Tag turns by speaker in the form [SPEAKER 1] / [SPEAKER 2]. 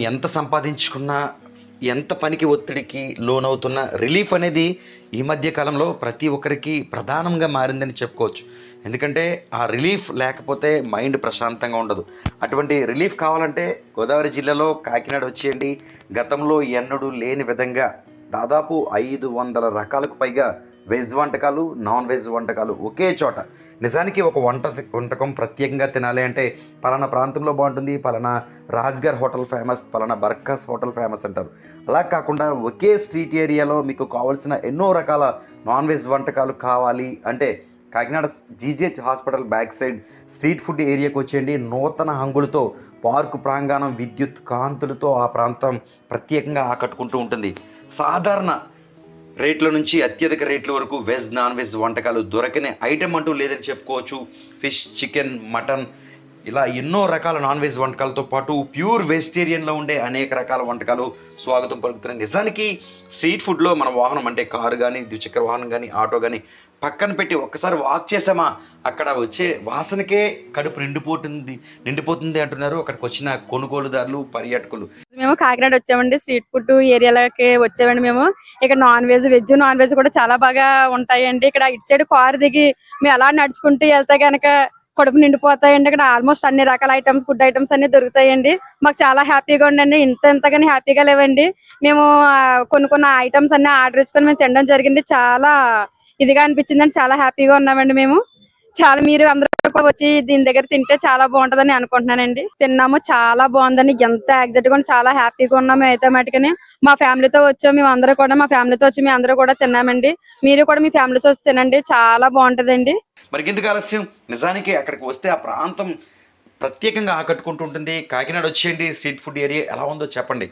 [SPEAKER 1] ఎంత సంపాదించుకున్నా ఎంత పనికి ఒత్తిడికి లోనవుతున్న రిలీఫ్ అనేది ఈ మధ్య కాలంలో ప్రతి ఒక్కరికి ప్రధానంగా మారిందని చెప్పుకోవచ్చు. ఎందుకంటే ఆ రిలీఫ్ లేకపోతే మైండ్ ప్రశాంతంగా ఉండదు. అటువంటి రిలీఫ్ కావాలంటే గోదావరి జిల్లాలో కాకినాడ వచ్చేయండి. గతంలో ఎన్నడూ లేని విధంగా దాదాపు ఐదు వందల రకాలకు పైగా వెజ్ వంటకాలు నాన్ వెజ్ వంటకాలు ఒకే చోట. నిజానికి ఒక వంట వంటకం ప్రత్యేకంగా తినాలి అంటే పలానా ప్రాంతంలో బాగుంటుంది పలానా రాజ్గర్ హోటల్ ఫేమస్ పలానా బర్కస్ హోటల్ ఫేమస్ అంటారు. అలా కాకుండా ఒకే స్ట్రీట్ ఏరియాలో మీకు కావాల్సిన ఎన్నో రకాల నాన్ వెజ్ వంటకాలు కావాలి అంటే Kakinada GGH hospital back side street food ఏరియాకి వచ్చేయండి. నూతన హంగులతో పార్కు ప్రాంగణం విద్యుత్ కాంతులతో ఆ ప్రాంతం ప్రత్యేకంగా ఆకట్టుకుంటూ ఉంటుంది. సాధారణ రేట్ల నుంచి అత్యధిక రేట్ల వరకు వెజ్ నాన్ వెజ్ వంటకాలు దొరకని ఐటెం అంటూ లేదని చెప్పుకోవచ్చు. ఫిష్ చికెన్ మటన్ ఇలా ఎన్నో రకాల నాన్ వెజ్ వంటకాలతో పాటు ప్యూర్ వెజిటేరియన్లో ఉండే అనేక రకాల వంటకాలు స్వాగతం పలుకుతున్నాయి నిజానికి స్ట్రీట్ ఫుడ్లో మన వాహనం అంటే కారు కానీ ద్విచక్ర వాహనం కానీ ఆటో కానీ పక్కన పెట్టి ఒక్కసారి వాక్ చేసామా అక్కడ వచ్చే వాసనకే కడుపు నిండిపోతుంది నిండిపోతుంది అంటున్నారు. అక్కడికి వచ్చిన కొనుగోలుదారులు పర్యాటకులు.
[SPEAKER 2] మేము కాకినాడ వచ్చామండి స్ట్రీట్ ఫుడ్ ఏరియాలకి వచ్చామండి మేము. ఇక్కడ non veg veg non veg కూడా చాలా బాగా ఉంటాయండి. ఇక్కడ ఇటు సైడ్ కారు దిగి మేము అలా నడుచుకుంటూ వెళ్తే గనక కడుపు నిండిపోతాయండి. ఇక్కడ ఆల్మోస్ట్ అన్ని రకాల ఐటమ్స్ ఫుడ్ ఐటమ్స్ అన్ని దొరుకుతాయండి. మాకు చాలా హ్యాపీగా ఉండండి. ఇంత ఇంతగానే హ్యాపీగా లేవండి. మేము కొన్ని కొన్ని ఐటమ్స్ అన్ని ఆర్డర్ ఇచ్చుకొని మేము తినడం జరిగింది. చాలా ఇదిగా అనిపించిందండి. చాలా హ్యాపీగా ఉన్నామండి మేము. చాలా మీరు అందరూ కూడా వచ్చి దీని దగ్గర తింటే చాలా బాగుంటదని అనుకుంటున్నానండి. తిన్నాము చాలా బాగుందని ఎంత ఎగ్జాక్ట్గా చాలా హ్యాపీగా ఉన్నాము అయితే మటుకని మా ఫ్యామిలీతో వచ్చాము మేము అందరూ కూడా మా ఫ్యామిలీతో వచ్చి మేము అందరూ కూడా తిన్నామండి. మీరు కూడా మీ ఫ్యామిలీతో వచ్చి తినండి చాలా బాగుంటదండి.
[SPEAKER 1] మరి ఎందుకు ఆలస్యం? నిజానికి అక్కడికి వస్తే ఆ ప్రాంతం ప్రత్యేకంగా ఆకట్టుకుంటుంటుంది. కాకినాడ వచ్చేయండి స్ట్రీట్ ఫుడ్ ఏరియా ఎలా ఉందో చెప్పండి.